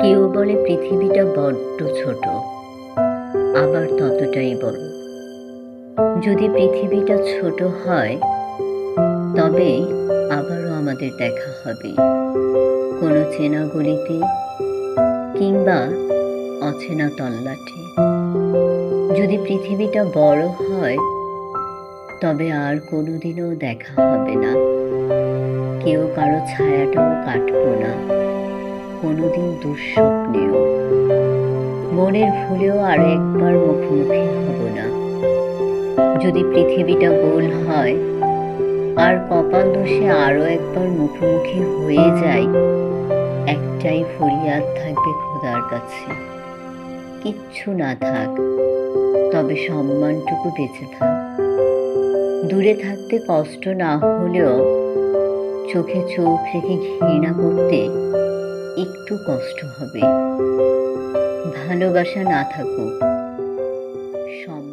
কেউ বলে পৃথিবীটা বড্ড ছোট। আবার ততটাই বড়। যদি পৃথিবীটা ছোট হয়, তবে আবারও আমাদের দেখা হবে। কোনো চেনা গলিতে কিংবা অচেনা তল্লাটে। যদি পৃথিবীটা বড় হয়, তবে আর কোনোদিনও দেখা হবে না। কেউ কারও ছায়াটাও কাটবো না। কোনোদিন দুঃস্বপ্নেও। মনের ভুলেও আর একবার মুখোমুখি হব না। যদি পৃথিবীটা গোল হয়, আর কপাল দোষে আরও একবার মুখোমুখি হয়ে যাই একটাই ফরিয়াদ থাকবে খোদার কাছে। কিচ্ছু না থাক, তবে সম্মানটুকু বেঁচে থাক। দূরে থাকতে কষ্ট না হলেও চোখে চোখ রেখে ঘৃণা করতে একটু কষ্ট হবে। ভালোবাসা না থাকুক সম্মান